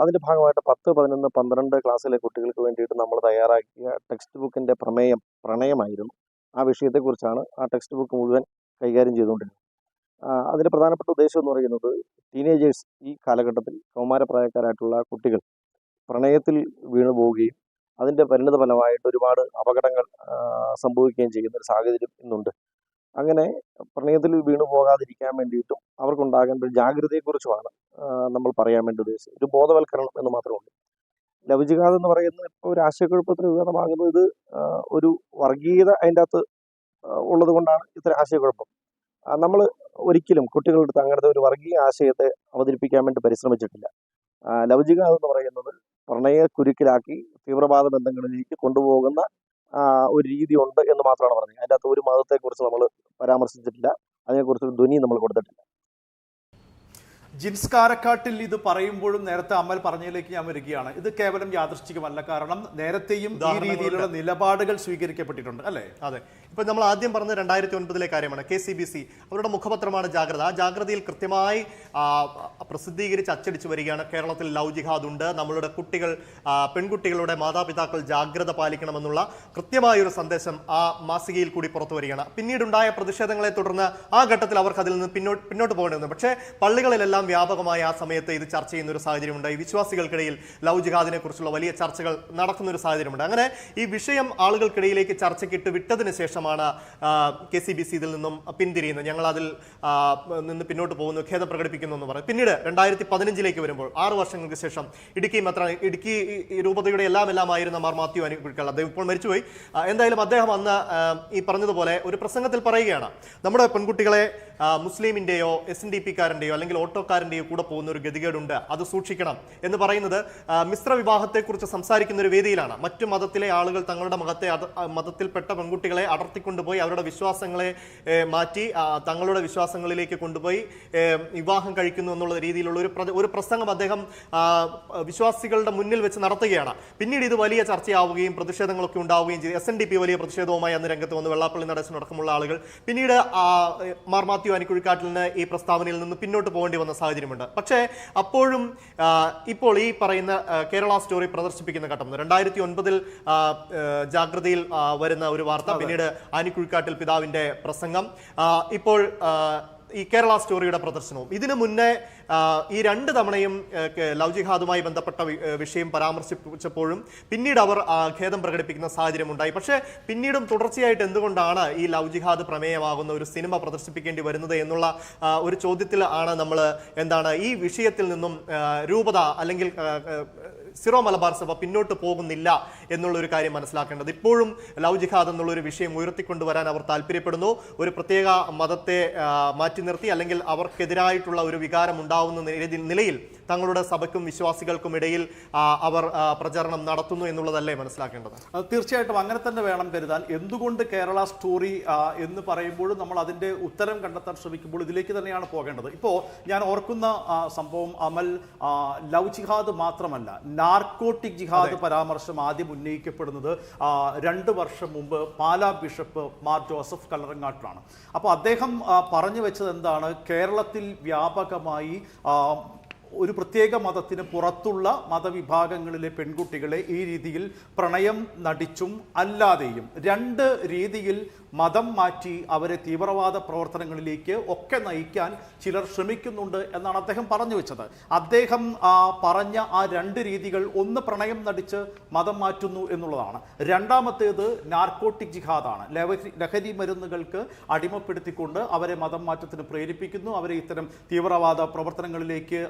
അതിന്റെ ഭാഗമായിട്ട് പത്ത് പതിനൊന്ന് പന്ത്രണ്ട് ക്ലാസ്സിലെ കുട്ടികൾക്ക് വേണ്ടിയിട്ട് നമ്മൾ തയ്യാറാക്കിയ ടെക്സ്റ്റ് ബുക്കിന്റെ പ്രമേയം പ്രണയമായിരുന്നു. ആ വിഷയത്തെക്കുറിച്ചാണ് ആ ടെക്സ്റ്റ് ബുക്ക് മുഴുവൻ കൈകാര്യം ചെയ്തുകൊണ്ടിരുന്നത്. അതിന്റെ പ്രധാനപ്പെട്ട ഉദ്ദേശം എന്ന് പറയുന്നത് ടീനേജേഴ്സ് ഈ കാലഘട്ടത്തിൽ കൗമാരപ്രായക്കാരായിട്ടുള്ള കുട്ടികൾ പ്രണയത്തിൽ വീണു പോവുകയും അതിന്റെ പരിണിത ഫലമായിട്ട് ഒരുപാട് അപകടങ്ങൾ സംഭവിക്കുകയും ചെയ്യുന്ന ഒരു സാഹചര്യം ഇന്നുണ്ട്. അങ്ങനെ പ്രണയത്തിൽ വീണു പോകാതിരിക്കാൻ വേണ്ടിയിട്ടും അവർക്കുണ്ടാകേണ്ട ഒരു ജാഗ്രതയെക്കുറിച്ചുമാണ് നമ്മൾ പറയാൻ വേണ്ടി ഉദ്ദേശിച്ചത്. ഒരു ബോധവൽക്കരണം എന്ന് മാത്രമുള്ളൂ. ലവ്ജിഹാദ് എന്ന് പറയുന്നത് ഇപ്പോൾ ഒരു ആശയക്കുഴപ്പത്തിന് വിവാദമാകുന്നത് ഇത് ഒരു വർഗീയത അതിന്റെ അകത്ത് ഉള്ളത് കൊണ്ടാണ് ഇത്തരം ആശയക്കുഴപ്പം. നമ്മൾ ഒരിക്കലും കുട്ടികളുടെ അടുത്ത് അങ്ങനത്തെ ഒരു വർഗീയ ആശയത്തെ അവതരിപ്പിക്കാൻ വേണ്ടി പരിശ്രമിച്ചിട്ടില്ല. ആ, എന്ന് പറയുന്നത് പ്രണയ കുരുക്കിലാക്കി തീവ്രവാദ ബന്ധങ്ങളിലേക്ക് കൊണ്ടുപോകുന്ന ഒരു രീതി ഉണ്ട് എന്ന് മാത്രമാണ് പറഞ്ഞത്. അതിന്റെ അകത്ത് ഒരു മതത്തെക്കുറിച്ച് നമ്മൾ പരാമർശിച്ചിട്ടില്ല. അതിനെക്കുറിച്ച് ഒരു ധ്വനി നമ്മൾ കൊടുത്തിട്ടില്ല. ജിൻസ് കാരക്കാട്ടിൽ ഇത് പറയുമ്പോഴും നേരത്തെ അമൽ പറഞ്ഞതിലേക്ക് ഞാൻ വരികയാണ്. ഇത് കേവലം യാദൃശ്ചികമല്ല. കാരണം നേരത്തെയും ഈ രീതിയിലുള്ള നിലപാടുകൾ സ്വീകരിക്കപ്പെട്ടിട്ടുണ്ട്. അല്ലേ? അതെ. ഇപ്പൊ നമ്മൾ ആദ്യം പറഞ്ഞ രണ്ടായിരത്തി ഒൻപതിലെ കാര്യമാണ് കെ സി ബി സി. അവരുടെ മുഖപത്രമാണ് ജാഗ്രത. ആ ജാഗ്രതയിൽ കൃത്യമായി പ്രസിദ്ധീകരിച്ച് അച്ചടിച്ചു വരികയാണ്. കേരളത്തിൽ ലവ് ജിഹാദ് ഉണ്ട് നമ്മളുടെ കുട്ടികൾ പെൺകുട്ടികളുടെ മാതാപിതാക്കൾ ജാഗ്രത പാലിക്കണമെന്നുള്ള കൃത്യമായൊരു സന്ദേശം ആ മാസികയിൽ കൂടി പുറത്തു വരികയാണ്. പിന്നീടുണ്ടായ പ്രതിഷേധങ്ങളെ തുടർന്ന് ആ ഘട്ടത്തിൽ അവർക്ക് അതിൽ നിന്ന് പിന്നോട്ട് പിന്നോട്ട് പോകേണ്ടി പക്ഷേ പള്ളികളിലെല്ലാം വ്യാപകമായ ആ സമയത്ത് ഇത് ചർച്ച ചെയ്യുന്ന ഒരു സാഹചര്യമുണ്ട്. ഈ വിശ്വാസികൾക്കിടയിൽ ലവ് ജിഹാദിനെ കുറിച്ചുള്ള വലിയ ചർച്ചകൾ നടക്കുന്ന ഒരു സാഹചര്യമുണ്ട്. അങ്ങനെ ഈ വിഷയം ആളുകൾക്കിടയിലേക്ക് ചർച്ചയ്ക്കിട്ട് വിട്ടതിന് ശേഷമാണ് കെ സി ബി സി ഇതിൽ നിന്നും പിന്തിരിയുന്നത്. ഞങ്ങൾ അതിൽ നിന്ന് പിന്നോട്ട് പോകുന്നു ഖേദം പ്രകടിപ്പിക്കുന്നു എന്ന് പറയും. പിന്നീട് രണ്ടായിരത്തി പതിനഞ്ചിലേക്ക് വരുമ്പോൾ ആറ് വർഷങ്ങൾക്ക് ശേഷം ഇടുക്കി മാത്ര ഇടുക്കി രൂപതയുടെ എല്ലാം എല്ലാം ആയിരുന്ന മാർ മാത്യു അനുക്കുഴിക്കൽ അദ്ദേഹം ഇപ്പോൾ മരിച്ചുപോയി. എന്തായാലും അദ്ദേഹം അന്ന് ഈ പറഞ്ഞതുപോലെ ഒരു പ്രസംഗത്തിൽ പറയുകയാണ്. നമ്മുടെ പെൺകുട്ടികളെ മുസ്ലിമിന്റെയോ എസ് എൻ ഡി പിക്കാരന്റെയോ അല്ലെങ്കിൽ ഓട്ടോക്കാരന്റെയോ കൂടെ പോകുന്ന ഒരു ഗതികേടുണ്ട്. അത് സൂക്ഷിക്കണം എന്ന് പറയുന്നത് മിശ്ര വിവാഹത്തെക്കുറിച്ച് സംസാരിക്കുന്ന ഒരു വേദിയിലാണ്. മറ്റു മതത്തിലെ ആളുകൾ തങ്ങളുടെ മതത്തെ മതത്തിൽപ്പെട്ട പെൺകുട്ടികളെ അടർത്തിക്കൊണ്ടുപോയി അവരുടെ വിശ്വാസങ്ങളെ മാറ്റി തങ്ങളുടെ വിശ്വാസങ്ങളിലേക്ക് കൊണ്ടുപോയി വിവാഹം കഴിക്കുന്നു എന്നുള്ള രീതിയിലുള്ള ഒരു ഒരു പ്രസംഗം അദ്ദേഹം വിശ്വാസികളുടെ മുന്നിൽ വെച്ച് നടത്തുകയാണ്. പിന്നീട് ഇത് വലിയ ചർച്ചയാവുകയും പ്രതിഷേധങ്ങളൊക്കെ ഉണ്ടാവുകയും ചെയ്തു. എസ് എൻ ഡി പി വലിയ പ്രതിഷേധവുമായി അന്ന് രംഗത്ത് വന്ന്. വെള്ളാപ്പള്ളി നടേശൻ അടക്കമുള്ള ആളുകൾ. പിന്നീട് മാർ മാത്യു അനിക്കുഴിക്കാട്ടിലിന് ഈ പ്രസ്താവനയിൽ നിന്ന് പിന്നോട്ട് പോകേണ്ടി വന്ന സാഹചര്യമുണ്ട്. പക്ഷേ അപ്പോഴും ഇപ്പോൾ ഈ പറയുന്ന കേരള സ്റ്റോറി പ്രദർശിപ്പിക്കുന്ന ഘട്ടം. രണ്ടായിരത്തി ഒൻപതിൽ ജാഗ്രതയിൽ വരുന്ന ഒരു വാർത്ത പിന്നീട് ആനിക്കുഴിക്കാട്ടിൽ പിതാവിന്റെ പ്രസംഗം. ഇപ്പോൾ ഈ കേരള സ്റ്റോറിയുടെ പ്രദർശനവും. ഇതിനു മുന്നേ ഈ രണ്ട് തവണയും ലവ് ജിഹാദുമായി ബന്ധപ്പെട്ട വിഷയം പരാമർശിച്ചപ്പോഴും പിന്നീട് അവർ ഖേദം പ്രകടിപ്പിക്കുന്ന സാഹചര്യം ഉണ്ടായി പക്ഷേ പിന്നീടും തുടർച്ചയായിട്ട് എന്തുകൊണ്ടാണ് ഈ ലവ് ജിഹാദ് പ്രമേയമാകുന്ന ഒരു സിനിമ പ്രദർശിപ്പിക്കേണ്ടി വരുന്നത് എന്നുള്ള ഒരു ചോദ്യത്തിൽ ആണ് നമ്മൾ എന്താണ് ഈ വിഷയത്തിൽ നിന്നും രൂപത അല്ലെങ്കിൽ സിറോ മലബാർ സഭ പിന്നോട്ട് പോകുന്നില്ല എന്നുള്ള ഒരു കാര്യം മനസ്സിലാക്കേണ്ടത്. ഇപ്പോഴും ലവ് ജിഹാദ് എന്നുള്ള ഒരു വിഷയം ഉയർത്തിക്കൊണ്ടുവരാൻ അവർ താല്പര്യപ്പെടുന്നു. ഒരു പ്രത്യേക മതത്തെ മാറ്റി നിർത്തി അല്ലെങ്കിൽ അവർക്കെതിരായിട്ടുള്ള ഒരു വികാരം ഉണ്ടാവുന്ന നിലയിൽ തങ്ങളുടെ സഭയ്ക്കും വിശ്വാസികൾക്കും ഇടയിൽ അവർ പ്രചരണം നടത്തുന്നു എന്നുള്ളതല്ലേ മനസ്സിലാക്കേണ്ടത്? തീർച്ചയായിട്ടും അങ്ങനെ തന്നെ വേണം കരുതാൻ. എന്തുകൊണ്ട് കേരള സ്റ്റോറി എന്ന് പറയുമ്പോഴും നമ്മൾ അതിന്റെ ഉത്തരം കണ്ടെത്താൻ ശ്രമിക്കുമ്പോൾ ഇതിലേക്ക് തന്നെയാണ് പോകേണ്ടത്. ഇപ്പോൾ ഞാൻ ഓർക്കുന്ന സംഭവം അമൽ ലവ് ജിഹാദ് മാത്രമല്ല നാർക്കോട്ടിക് ജിഹാദ് പരാമർശം ആദ്യം ഉന്നയിക്കപ്പെടുന്നത് രണ്ട് വർഷം മുമ്പ് പാലാ ബിഷപ്പ് മാർ ജോസഫ് കല്ലറങ്ങാട്ടിലാണ്. അപ്പോൾ അദ്ദേഹം പറഞ്ഞു വെച്ചത് എന്താണ്? കേരളത്തിൽ വ്യാപകമായി ഒരു പ്രത്യേക മതത്തിന് പുറത്തുള്ള മതവിഭാഗങ്ങളിലെ പെൺകുട്ടികളെ ഈ രീതിയിൽ പ്രണയം നടിച്ചും അല്ലാതെയും രണ്ട് രീതിയിൽ മതം മാറ്റി അവരെ തീവ്രവാദ പ്രവർത്തനങ്ങളിലേക്ക് ഒക്കെ നയിക്കാൻ ചിലർ ശ്രമിക്കുന്നുണ്ട് എന്നാണ് അദ്ദേഹം പറഞ്ഞു വെച്ചത്. അദ്ദേഹം പറഞ്ഞ ആ രണ്ട് രീതികൾ ഒന്ന് പ്രണയം നടിച്ച് മതം മാറ്റുന്നു എന്നുള്ളതാണ്. രണ്ടാമത്തേത് നാർക്കോട്ടിക് ജിഹാദാണ്. ലഹരി ലഹരി മരുന്നുകൾക്ക് അടിമപ്പെടുത്തിക്കൊണ്ട് അവരെ മതം മാറ്റത്തിന് പ്രേരിപ്പിക്കുന്നു. അവരെ ഇത്തരം തീവ്രവാദ പ്രവർത്തനങ്ങളിലേക്ക്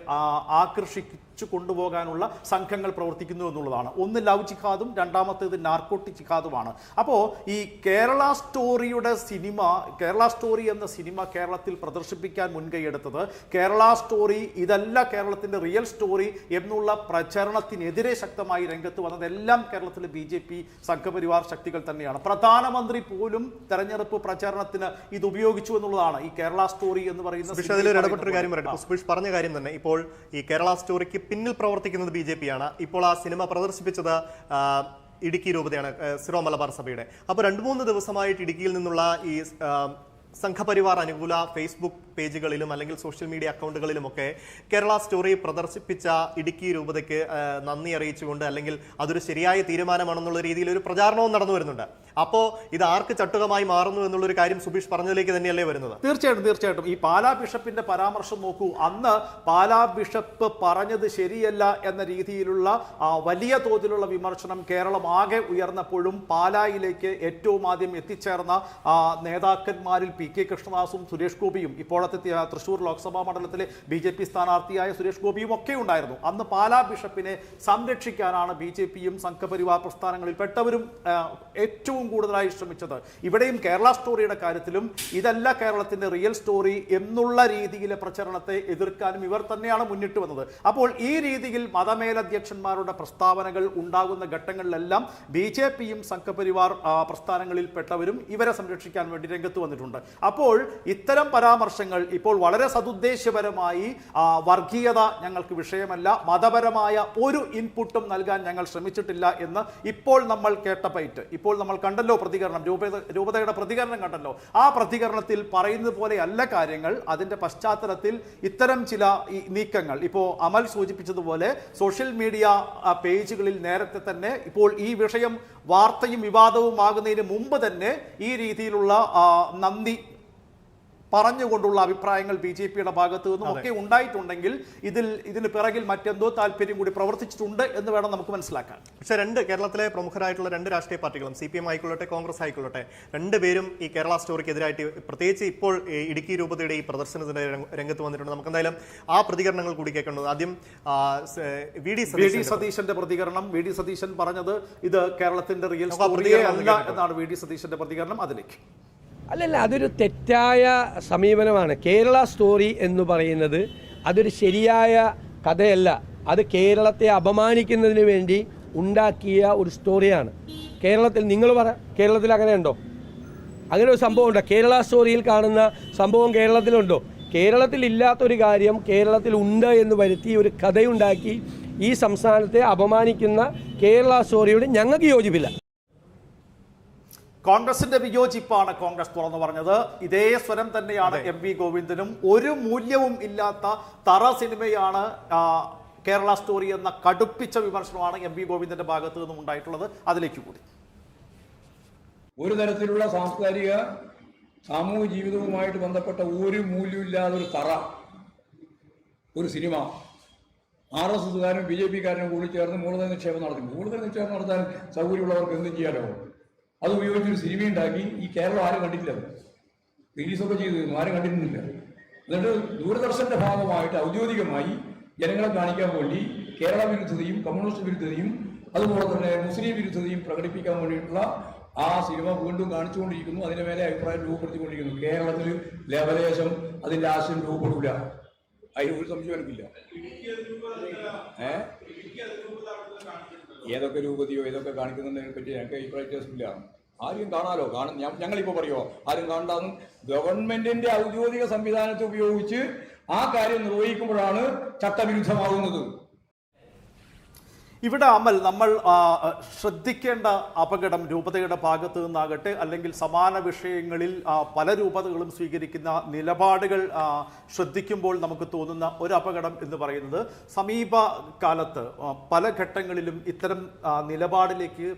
ആകർഷിച്ചു കൊണ്ടുപോകാനുള്ള സംഘങ്ങൾ പ്രവർത്തിക്കുന്നു എന്നുള്ളതാണ്. ഒന്ന് ലവ് ജിഹാദും രണ്ടാമത്തേത് നാർക്കോട്ടിക് ജിഹാദുമാണ്. അപ്പോൾ ഈ കേരള സ്റ്റോറിയുടെ സിനിമ കേരള സ്റ്റോറി എന്ന സിനിമ കേരളത്തിൽ പ്രദർശിപ്പിക്കാൻ മുൻകൈയെടുത്തത്. കേരള സ്റ്റോറി ഇതല്ല കേരളത്തിന്റെ റിയൽ സ്റ്റോറി എന്നുള്ള പ്രചരണത്തിനെതിരെ ശക്തമായി രംഗത്ത് വന്നതെല്ലാം കേരളത്തിലെ ബി ജെ പി സംഘപരിവാർ ശക്തികൾ തന്നെയാണ്. പ്രധാനമന്ത്രി പോലും തെരഞ്ഞെടുപ്പ് പ്രചരണത്തിന് ഇത് ഉപയോഗിച്ചു എന്നുള്ളതാണ് ഈ കേരള സ്റ്റോറി എന്ന് പറയുന്ന അതിൽ ഇടപെട്ടൊരു കാര്യം. പറയട്ടെ. സുബീഷ് പറഞ്ഞ കാര്യം തന്നെ ഇപ്പോൾ ഈ കേരള സ്റ്റോറിക്ക് പിന്നിൽ പ്രവർത്തിക്കുന്നത് ബി ജെ പി ആണ്. ഇപ്പോൾ ആ സിനിമ പ്രദർശിപ്പിച്ചത് ഇടുക്കി രൂപതയാണ് സിറോ മലബാർ സഭയുടെ. അപ്പോൾ രണ്ട് മൂന്ന് ദിവസമായിട്ട് ഇടുക്കിയിൽ നിന്നുള്ള ഈ സംഘപരിവാർ അനുകൂല ഫേസ്ബുക്ക് പേജുകളിലും അല്ലെങ്കിൽ സോഷ്യൽ മീഡിയ അക്കൗണ്ടുകളിലുമൊക്കെ കേരള സ്റ്റോറി പ്രദർശിപ്പിച്ച ഇടുക്കി രൂപതയ്ക്ക് നന്ദി അറിയിച്ചുകൊണ്ട് അല്ലെങ്കിൽ അതൊരു ശരിയായ തീരുമാനമാണെന്നുള്ള രീതിയിൽ ഒരു പ്രചാരണവും നടന്നു വരുന്നുണ്ട്. അപ്പോൾ ഇത് ആർക്ക് ചട്ടുകമായി മാറുന്നു എന്നുള്ളൊരു കാര്യം സുബീഷ് പറഞ്ഞതിലേക്ക് തന്നെയല്ലേ വരുന്നത്? തീർച്ചയായിട്ടും തീർച്ചയായിട്ടും. ഈ പാലാ ബിഷപ്പിന്റെ പരാമർശം നോക്കൂ. അന്ന് പാലാ ബിഷപ്പ് പറഞ്ഞത് ശരിയല്ല എന്ന രീതിയിലുള്ള വലിയ തോതിലുള്ള വിമർശനം കേരളം ആകെ ഉയർന്നപ്പോഴും പാലായിലേക്ക് ഏറ്റവും ആദ്യം എത്തിച്ചേർന്ന നേതാക്കന്മാരിൽ പി കെ കൃഷ്ണദാസും സുരേഷ് ഗോപിയും ഇപ്പോഴത്തെ തി- തൃശൂർ ലോക്സഭാ മണ്ഡലത്തിലെ ബി ജെ പി സ്ഥാനാർത്ഥിയായ സുരേഷ് ഗോപിയും ഒക്കെ ഉണ്ടായിരുന്നു. അന്ന് പാലാ ബിഷപ്പിനെ സംരക്ഷിക്കാനാണ് ബി ജെ പിയും സംഘപരിവാർ പ്രസ്ഥാനങ്ങളിൽ പെട്ടവരും ഏറ്റവും കൂടുതലായി ശ്രമിച്ചത്. ഇവിടെയും കേരള സ്റ്റോറിയുടെ കാര്യത്തിലും ഇതല്ല കേരളത്തിന്റെ റിയൽ സ്റ്റോറി എന്നുള്ള രീതിയിലെ പ്രചരണത്തെ എതിർക്കാനും ഇവർ തന്നെയാണ് മുന്നിട്ട് വന്നത്. അപ്പോൾ ഈ രീതിയിൽ മതമേലധ്യക്ഷന്മാരുടെ പ്രസ്താവനകൾ ഉണ്ടാകുന്ന ഘട്ടങ്ങളിലെല്ലാം ബി ജെ പിയും സംഘപരിവാർ പ്രസ്ഥാനങ്ങളിൽ പെട്ടവരും ഇവരെ സംരക്ഷിക്കാൻ വേണ്ടി രംഗത്ത് വന്നിട്ടുണ്ട്. അപ്പോൾ ഇത്തരം പരാമർശങ്ങൾ ഇപ്പോൾ വളരെ സതുദ്ദേശപരമായി വർഗീയത ഞങ്ങൾക്ക് വിഷയമല്ല മതപരമായ ഒരു ഇൻപുട്ടും നൽകാൻ ഞങ്ങൾ ശ്രമിച്ചിട്ടില്ല എന്ന് ഇപ്പോൾ നമ്മൾ കേട്ട പൈറ്റ്. ഇപ്പോൾ നമ്മൾ കണ്ടല്ലോ പ്രതികരണം രൂപത രൂപതയുടെ പ്രതികരണം കണ്ടല്ലോ. ആ പ്രതികരണത്തിൽ പറയുന്നത് പോലെയല്ല കാര്യങ്ങൾ അതിന്റെ പശ്ചാത്തലത്തിൽ ഇത്തരം ചില നീക്കങ്ങൾ. ഇപ്പോൾ അമൽ സൂചിപ്പിച്ചതുപോലെ സോഷ്യൽ മീഡിയ പേജുകളിൽ നേരത്തെ തന്നെ ഇപ്പോൾ ഈ വിഷയം വാർത്തയും വിവാദവും ആകുന്നതിന് മുമ്പ് തന്നെ ഈ രീതിയിലുള്ള നന്ദി പറഞ്ഞുകൊണ്ടുള്ള അഭിപ്രായങ്ങൾ ബി ജെ പിയുടെ ഭാഗത്തു നിന്നും ഒക്കെ ഉണ്ടായിട്ടുണ്ടെങ്കിൽ ഇതിൽ ഇതിന് പിറകിൽ മറ്റെന്തോ താല്പര്യം കൂടി പ്രവർത്തിച്ചിട്ടുണ്ട് എന്ന് വേണം നമുക്ക് മനസ്സിലാക്കാൻ. പക്ഷെ രണ്ട് കേരളത്തിലെ പ്രമുഖരായിട്ടുള്ള രണ്ട് രാഷ്ട്രീയ പാർട്ടികളും സി പി എം ആയിക്കൊള്ളട്ടെ കോൺഗ്രസ് ആയിക്കൊള്ളട്ടെ രണ്ടുപേരും ഈ കേരള സ്റ്റോറിക്ക് എതിരായിട്ട് പ്രത്യേകിച്ച് ഇപ്പോൾ ഇടുക്കി രൂപതയുടെ ഈ പ്രദർശനത്തിന്റെ രംഗത്ത് വന്നിട്ടുണ്ട്. നമുക്ക് എന്തായാലും ആ പ്രതികരണങ്ങൾ കൂടി കേൾക്കേണ്ടത്. ആദ്യം വി ഡി വി ഡി സതീശന്റെ പ്രതികരണം. വി ഡി സതീശൻ പറഞ്ഞത് ഇത് കേരളത്തിന്റെ റിയൽ സ്റ്റോറിയേ അല്ല എന്നാണ് വി ഡി സതീശന്റെ പ്രതികരണം അതിലേക്ക്. അല്ലല്ല അതൊരു തെറ്റായ സമീപനമാണ്. കേരള സ്റ്റോറി എന്ന് പറയുന്നത് അതൊരു ശരിയായ കഥയല്ല. അത് കേരളത്തെ അപമാനിക്കുന്നതിന് വേണ്ടി ഉണ്ടാക്കിയ ഒരു സ്റ്റോറിയാണ് കേരളത്തിൽ നിങ്ങൾ പറ കേരളത്തിൽ അങ്ങനെ ഉണ്ടോ? അങ്ങനെ ഒരു സംഭവം ഉണ്ടോ കേരള സ്റ്റോറിയിൽ കാണുന്ന സംഭവം കേരളത്തിലുണ്ടോ? കേരളത്തിൽ ഇല്ലാത്തൊരു കാര്യം കേരളത്തിൽ ഉണ്ട് എന്ന് വരുത്തി ഒരു കഥയുണ്ടാക്കി ഈ സംസ്ഥാനത്തെ അപമാനിക്കുന്ന കേരള സ്റ്റോറിയോട് ഞങ്ങൾക്ക് യോജിപ്പില്ല. കോൺഗ്രസിന്റെ വിയോജിപ്പാണ് കോൺഗ്രസ് തുറന്നു പറഞ്ഞത്. ഇതേ സ്വരം തന്നെയാണ് എം വി ഗോവിന്ദനും. ഒരു മൂല്യവും ഇല്ലാത്ത തറ സിനിമയാണ് കേരള സ്റ്റോറി എന്ന കടുപ്പിച്ച വിമർശനമാണ് എം വി ഗോവിന്ദന്റെ ഭാഗത്തു നിന്നും ഉണ്ടായിട്ടുള്ളത്. അതിലേക്ക് കൂടി. ഒരു തരത്തിലുള്ള സാംസ്കാരിക സാമൂഹ്യ ജീവിതവുമായിട്ട് ബന്ധപ്പെട്ട ഒരു മൂല്യമില്ലാതെ ഒരു തറ ഒരു സിനിമ ആർ എസ് എസുകാരും ബി ജെ പിക്കാരനും കൂടി ചേർന്ന് മൂലധന നിക്ഷേപം നടത്തി. മൂലധന നിക്ഷേപം നടത്താൻ സൗകര്യമുള്ളവർക്ക് എന്തും ചെയ്യാലോ? അത് ഉപയോഗിച്ച് ഒരു സിനിമ ഉണ്ടാക്കി. ഈ കേരളം ആരും കണ്ടിട്ടില്ല. റിലീസൊക്കെ ചെയ്തു. ആരും കണ്ടിരുന്നില്ല. എന്നിട്ട് ദൂരദർശന്റെ ഭാഗമായിട്ട് ഔദ്യോഗികമായി ജനങ്ങളെ കാണിക്കാൻ വേണ്ടി കേരള വിരുദ്ധതയും കമ്മ്യൂണിസ്റ്റ് വിരുദ്ധതയും അതുപോലെ തന്നെ മുസ്ലിം വിരുദ്ധതയും പ്രകടിപ്പിക്കാൻ വേണ്ടിയിട്ടുള്ള ആ സിനിമ വീണ്ടും കാണിച്ചുകൊണ്ടിരിക്കുന്നു. അതിന്റെ മേലെ അഭിപ്രായം രൂപപ്പെടുത്തിക്കൊണ്ടിരിക്കുന്നു. കേരളത്തിൽ ലേവലേശം അതിന്റെ ആശയം രൂപപ്പെടില്ല അതിന് ഒരു സംശയം എനിക്കില്ല ഏ? ഏതൊക്കെ രൂപതയോ ഏതൊക്കെ കാണിക്കുന്നതിനെ പറ്റി ഞങ്ങൾക്ക് അഭിപ്രായ വ്യത്യാസമില്ല. ആരും കാണാലോ? കാണും. ഞങ്ങളിപ്പോൾ പറയുമോ ആരും കാണണ്ടാകും ഗവൺമെന്റിന്റെ ഔദ്യോഗിക സംവിധാനത്തെ ഉപയോഗിച്ച് ആ കാര്യം നിർവഹിക്കുമ്പോഴാണ് ചട്ടവിരുദ്ധമാകുന്നത് ഇവിടെ അമൽ നമ്മൾ ശ്രദ്ധിക്കേണ്ട അപകടം രൂപതയുടെ ഭാഗത്ത് നിന്നാകട്ടെ അല്ലെങ്കിൽ സമാന വിഷയങ്ങളിൽ പല രൂപതകളും സ്വീകരിക്കുന്ന നിലപാടുകൾ ശ്രദ്ധിക്കുമ്പോൾ നമുക്ക് തോന്നുന്ന ഒരു അപകടം എന്ന് പറയുന്നത് സമീപ കാലത്ത് പല ഘട്ടങ്ങളിലും ഇത്തരം നിലപാടിലേക്ക്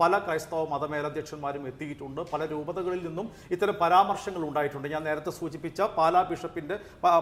പല ക്രൈസ്തവ മതമേലധ്യക്ഷന്മാരും എത്തിയിട്ടുണ്ട്. പല രൂപതകളിൽ നിന്നും ഇത്തരം പരാമർശങ്ങൾ ഉണ്ടായിട്ടുണ്ട്. ഞാൻ നേരത്തെ സൂചിപ്പിച്ച പാലാ ബിഷപ്പിന്റെ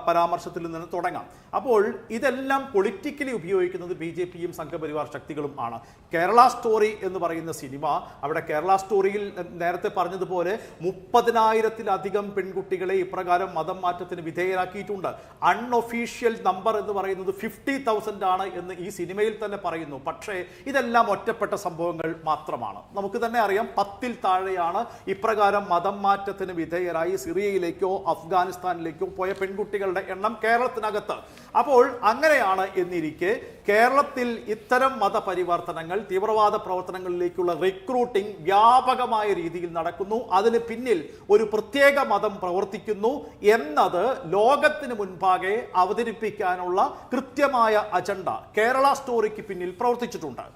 പരാമർശത്തിൽ നിന്ന് തുടങ്ങാം. അപ്പോൾ ഇതെല്ലാം പൊളിറ്റിക്കലി ഉപയോഗിക്കുന്നത് ബി ജെ പിയും സംഘപരിവാർ ശക്തികളും ആണ്. കേരള സ്റ്റോറി എന്ന് പറയുന്ന സിനിമ അവിടെ കേരള സ്റ്റോറിയിൽ നേരത്തെ പറഞ്ഞതുപോലെ മുപ്പതിനായിരത്തിലധികം പെൺകുട്ടികളെ ഇപ്രകാരം മതം മാറ്റത്തിന് വിധേയരാക്കിയിട്ടുണ്ട്. അൺഒഫീഷ്യൽ നമ്പർ എന്ന് പറയുന്നത് ഫിഫ്റ്റി തൗസൻഡ് ആണ് എന്ന് ഈ സിനിമയിൽ തന്നെ പറയുന്നു. പക്ഷേ ഇതെല്ലാം ഒറ്റപ്പെട്ട സംഭവങ്ങൾ മാത്രമാണ്. നമുക്ക് തന്നെ അറിയാം പത്തിൽ താഴെയാണ് ഇപ്രകാരം മതം മാറ്റത്തിന് വിധേയരായി സിറിയയിലേക്കോ അഫ്ഗാനിസ്ഥാനിലേക്കോ പോയ പെൺകുട്ടികളുടെ എണ്ണം കേരളത്തിനകത്ത്. അപ്പോൾ അങ്ങനെയാണ് എന്നിരിക്കെ കേരളത്തിൽ ഇത്തരം മതപരിവർത്തനങ്ങൾ തീവ്രവാദ പ്രവർത്തനങ്ങളിലേക്കുള്ള റിക്രൂട്ടിംഗ് വ്യാപകമായ രീതിയിൽ നടക്കുന്നു. അതിന് പിന്നിൽ ഒരു പ്രത്യേക മതം പ്രവർത്തിക്കുന്നു എന്നത് ലോകത്തിന് മുൻപാകെ അവതരിപ്പിക്കാനുള്ള കൃത്യമായ അജണ്ട കേരള സ്റ്റോറിക്ക് പിന്നിൽ പ്രവർത്തിച്ചിട്ടുണ്ട്.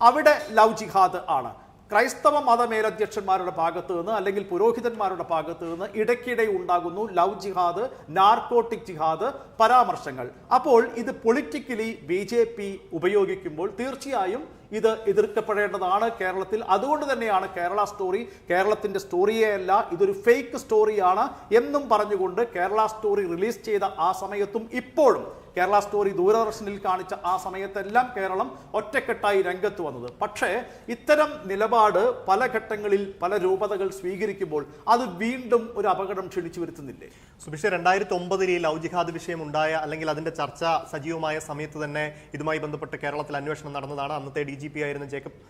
അവിടെ ലവ് ജിഹാദ് ആണ്. ക്രൈസ്തവ മതമേലധ്യക്ഷന്മാരുടെ ഭാഗത്ത് നിന്ന് അല്ലെങ്കിൽ പുരോഹിതന്മാരുടെ ഭാഗത്ത് നിന്ന് ഇടയ്ക്കിടെ ഉണ്ടാകുന്നു ലവ് ജിഹാദ് നാർക്കോട്ടിക് ജിഹാദ് പരാമർശങ്ങൾ. അപ്പോൾ ഇത് പൊളിറ്റിക്കലി ബി ഉപയോഗിക്കുമ്പോൾ തീർച്ചയായും ഇത് എതിർക്കപ്പെടേണ്ടതാണ് കേരളത്തിൽ. അതുകൊണ്ട് തന്നെയാണ് കേരള സ്റ്റോറി കേരളത്തിന്റെ സ്റ്റോറിയെയല്ല ഇതൊരു ഫേക്ക് സ്റ്റോറിയാണ് എന്നും പറഞ്ഞുകൊണ്ട് കേരള സ്റ്റോറി റിലീസ് ചെയ്ത ആ സമയത്തും ഇപ്പോഴും കേരള സ്റ്റോറി ദൂരദർശനിൽ കാണിച്ച ആ സമയത്തെല്ലാം കേരളം ഒറ്റക്കെട്ടായി രംഗത്ത് വന്നത്. പക്ഷേ ഇത്തരം നിലപാട് പല ഘട്ടങ്ങളിൽ പല രൂപതകൾ സ്വീകരിക്കുമ്പോൾ അത് വീണ്ടും ഒരു അപകടം ക്ഷണിച്ചു വരുത്തുന്നില്ലേ? സുഭിഷ രണ്ടായിരത്തി ഒമ്പതിൽ ഈ ലവ് ജിഹാദ് വിഷയം ഉണ്ടായ അല്ലെങ്കിൽ അതിന്റെ ചർച്ച സജീവമായ സമയത്ത് തന്നെ ഇതുമായി ബന്ധപ്പെട്ട് കേരളത്തിൽ അന്വേഷണം നടന്നതാണ്. അന്നത്തെ ഡി ജി പി ആയിരുന്ന ജേക്കബ്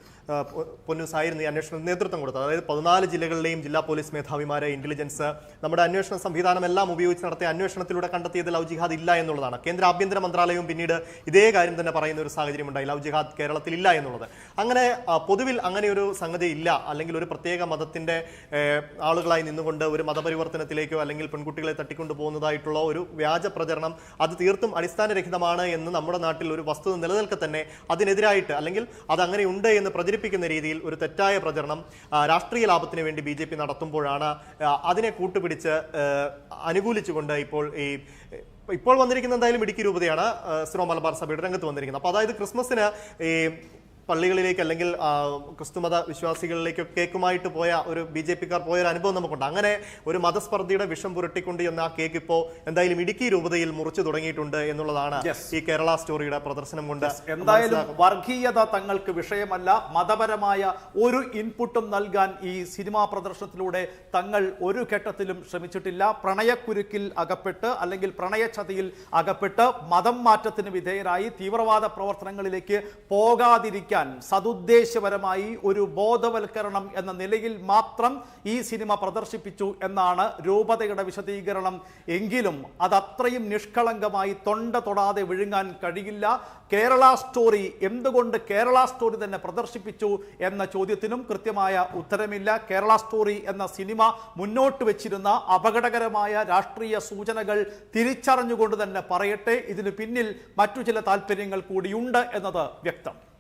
പൊന്നൂസ് ആയിരുന്നു ഈ അന്വേഷണത്തിന് നേതൃത്വം കൊടുത്തത്. അതായത് പതിനാല് ജില്ലകളിലെയും ജില്ലാ പോലീസ് മേധാവിമാരെ ഇന്റലിജൻസ് നമ്മുടെ അന്വേഷണ സംവിധാനം എല്ലാം ഉപയോഗിച്ച് നടത്തിയ അന്വേഷണത്തിലൂടെ കണ്ടെത്തിയത് ലവ് ജിഹാദ് ഇല്ല എന്നുള്ളതാണ്. കേന്ദ്ര ആഭ്യന്തര മന്ത്രാലയവും പിന്നീട് ഇതേ കാര്യം തന്നെ പറയുന്ന ഒരു സാഹചര്യം ഉണ്ടായി. ലവ് ജിഹാദ് കേരളത്തിൽ ഇല്ല എന്നുള്ളത്. അങ്ങനെ പൊതുവിൽ അങ്ങനെ ഒരു സംഗതി ഇല്ല. അല്ലെങ്കിൽ ഒരു പ്രത്യേക മതത്തിന്റെ ആളുകളായി നിന്നുകൊണ്ട് ഒരു മതപരിവർത്തനത്തിലേക്കോ അല്ലെങ്കിൽ പെൺകുട്ടികളെ തട്ടിക്കൊണ്ടു പോകുന്നതായിട്ടുള്ള ഒരു വ്യാജ പ്രചരണം അത് തീർത്തും അടിസ്ഥാനരഹിതമാണ് എന്ന് നമ്മുടെ നാട്ടിൽ ഒരു വസ്തുത നിലനിൽക്കെ തന്നെ അതിനെതിരായിട്ട് അല്ലെങ്കിൽ അത് അങ്ങനെ ഉണ്ട് എന്ന് പ്രചരിപ്പിക്കുന്ന രീതിയിൽ ഒരു തെറ്റായ പ്രചരണം രാഷ്ട്രീയ ലാഭത്തിന് വേണ്ടി ബി ജെ പി നടത്തുമ്പോഴാണ് അതിനെ കൂട്ടുപിടിച്ച് അനുകൂലിച്ചുകൊണ്ട് ഇപ്പോൾ ഈ ഇപ്പോൾ വന്നിരിക്കുന്ന എന്തായാലും ഇടുക്കി രൂപതയാണ് സിറോ മലബാർ സഭയുടെ രംഗത്ത് വന്നിരിക്കുന്നത്. അപ്പോൾ അതായത് ക്രിസ്മസിന് ഈ പള്ളികളിലേക്ക് അല്ലെങ്കിൽ ക്രിസ്തുമത വിശ്വാസികളിലേക്ക് കേക്കുമായിട്ട് പോയ ഒരു ബി ജെ പിക്കാർ പോയൊരു അനുഭവം നമുക്കുണ്ട്. അങ്ങനെ ഒരു മതസ്പർദ്ധയുടെ വിഷം പുരട്ടിക്കൊണ്ട് എന്ന ആ കേക്ക് ഇപ്പോൾ എന്തായാലും ഇടുക്കി രൂപതയിൽ മുറിച്ചു തുടങ്ങിയിട്ടുണ്ട് എന്നുള്ളതാണ് ഈ കേരള സ്റ്റോറിയുടെ പ്രദർശനം കൊണ്ട് എന്തായാലും വർഗീയത തങ്ങൾക്ക് വിഷയമല്ല. മതപരമായ ഒരു ഇൻപുട്ടും നൽകാൻ ഈ സിനിമാ പ്രദർശനത്തിലൂടെ തങ്ങൾ ഒരു ഘട്ടത്തിലും ശ്രമിച്ചിട്ടില്ല. പ്രണയക്കുരുക്കിൽ അകപ്പെട്ട് അല്ലെങ്കിൽ പ്രണയചതിയിൽ അകപ്പെട്ട് മതം മാറ്റത്തിന് വിധേയരായി തീവ്രവാദ പ്രവർത്തനങ്ങളിലേക്ക് പോകാതിരിക്കാൻ സതുദ്ദേശപരമായി ഒരു ബോധവൽക്കരണം എന്ന നിലയിൽ മാത്രം ഈ സിനിമ പ്രദർശിപ്പിച്ചു എന്നാണ് രൂപതയുടെ വിശദീകരണം. എങ്കിലും അതത്രയും നിഷ്കളങ്കമായി തൊണ്ട തൊടാതെ വിഴുങ്ങാൻ കഴിയില്ല. കേരള സ്റ്റോറി എന്തുകൊണ്ട് കേരള സ്റ്റോറി തന്നെ പ്രദർശിപ്പിച്ചു എന്ന ചോദ്യത്തിനും കൃത്യമായ ഉത്തരമില്ല. കേരള സ്റ്റോറി എന്ന സിനിമ മുന്നോട്ട് വെച്ചിരുന്ന അപകടകരമായ രാഷ്ട്രീയ സൂചനകൾ തിരിച്ചറിഞ്ഞുകൊണ്ട് തന്നെ പറയട്ടെ. ഇതിന് പിന്നിൽ മറ്റു ചില താല്പര്യങ്ങൾ കൂടിയുണ്ട് എന്നത് വ്യക്തം.